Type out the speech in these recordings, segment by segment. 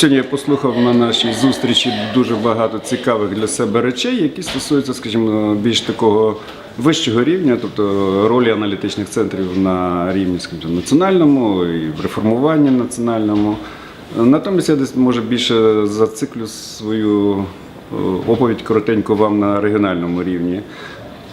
Сьогодні я послухав на нашій зустрічі дуже багато цікавих для себе речей, які стосуються, скажімо, більш такого вищого рівня, тобто ролі аналітичних центрів на рівні скажімо, національному і в реформуванні національному. Натомість я десь може більше зациклю свою е, оповідь коротенько вам на регіональному рівні.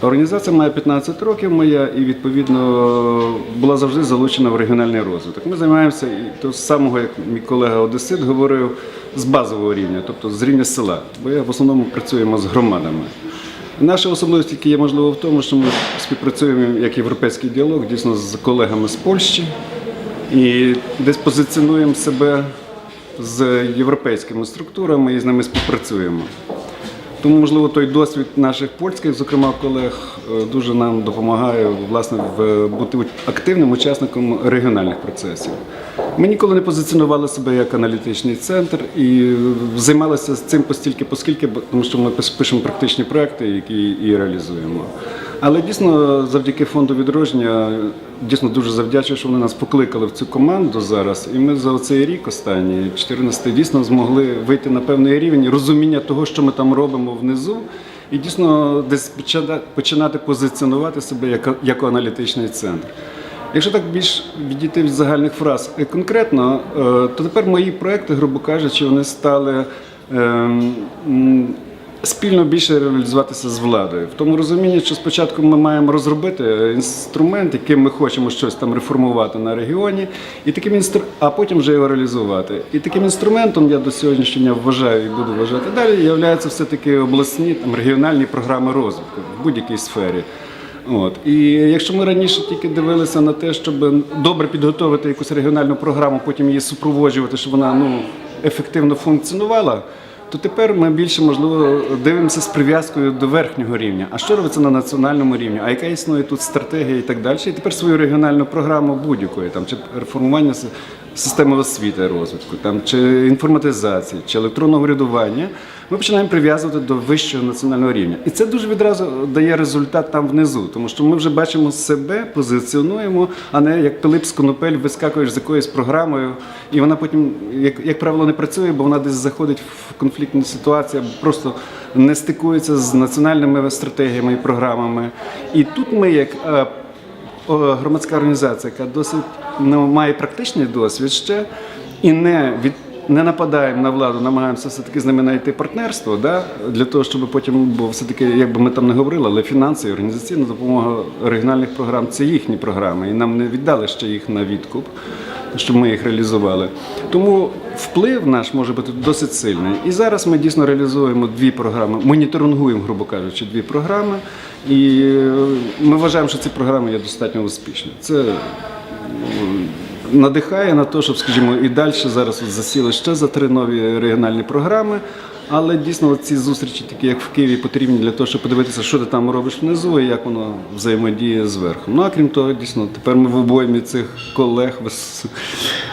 Організація має 15 років моя і відповідно була завжди залучена в регіональний розвиток. Ми займаємося і то з самого, як мій колега Одесит говорив, з базового рівня, тобто з рівня села. Бо я в основному працюємо з громадами. Наша особливість тільки є можливо в тому, що ми співпрацюємо як європейський діалог дійсно з колегами з Польщі і десь позиціонуємо себе з європейськими структурами і з ними співпрацюємо. Тому, можливо, той досвід наших польських, зокрема колег, е, дуже нам допомагає власне в бути активним учасником регіональних процесів. Ми ніколи не позиціонували себе як аналітичний центр і займалися цим постільки, поскільки, тому що ми пишемо практичні проекти, які і реалізуємо. Але дійсно, завдяки фонду відродження, дійсно дуже завдячую, що вони нас покликали в цю команду зараз. І ми за цей рік останній, 14 дійсно змогли вийти на певний рівень розуміння того, що ми там робимо внизу. І дійсно десь почина- починати позиціонувати себе як, як аналітичний центр. Якщо так більш відійти від загальних фраз конкретно, е, то тепер мої проекти, грубо кажучи, вони стали ем, спільно більше реалізуватися з владою. В тому розумінні, що спочатку ми маємо розробити інструмент, яким ми хочемо щось там реформувати на регіоні, і таким інстру... а потім вже його реалізувати. І таким інструментом я до сьогоднішнього вважаю і буду вважати далі, являються все-таки обласні там, регіональні програми розвитку в будь-якій сфері. От. І якщо ми раніше тільки дивилися на те, щоб добре підготовити якусь регіональну програму, потім її супроводжувати, щоб вона ну, ефективно функціонувала, то тепер ми більше можливо дивимося з прив'язкою до верхнього рівня. А що робиться на національному рівні? А яка існує тут стратегія і так далі? І тепер свою регіональну програму будь-якої там чи реформування системи освіти розвитку, там чи інформатизації, чи електронного врядування. Ми починаємо прив'язувати до вищого національного рівня. І це дуже відразу дає результат там внизу, тому що ми вже бачимо себе, позиціонуємо, а не як Пилип з конопель вискакуєш з якоюсь програмою, і вона потім, як, як правило, не працює, бо вона десь заходить в конфліктну ситуацію, просто не стикується з національними стратегіями і програмами. І тут ми, як е, громадська організація, яка досить ну, має практичний досвід ще і не від. Не нападаємо на владу, намагаємося все-таки з ними знайти партнерство, да? для того, щоб потім, бо все-таки, як би ми там не говорили, але фінанси і організаційна допомога регіональних програм це їхні програми, і нам не віддали ще їх на відкуп, щоб ми їх реалізували. Тому вплив наш може бути досить сильний. І зараз ми дійсно реалізуємо дві програми, моніторингуємо, грубо кажучи, дві програми. І е, ми вважаємо, що ці програми є достатньо успішні. Це надихає на те, щоб, скажімо, і далі зараз от засіли ще за три нові регіональні програми. Але дійсно ці зустрічі, такі як в Києві, потрібні для того, щоб подивитися, що ти там робиш внизу і як воно взаємодіє зверху. Ну а крім того, дійсно, тепер ми в обоймі цих колег,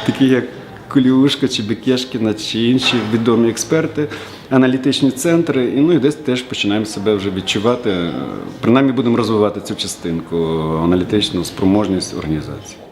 такі як Коліушка чи Бекешкіна, чи інші відомі експерти, аналітичні центри. І ну і десь теж починаємо себе вже відчувати. Принаймні будемо розвивати цю частинку аналітичну спроможність організації.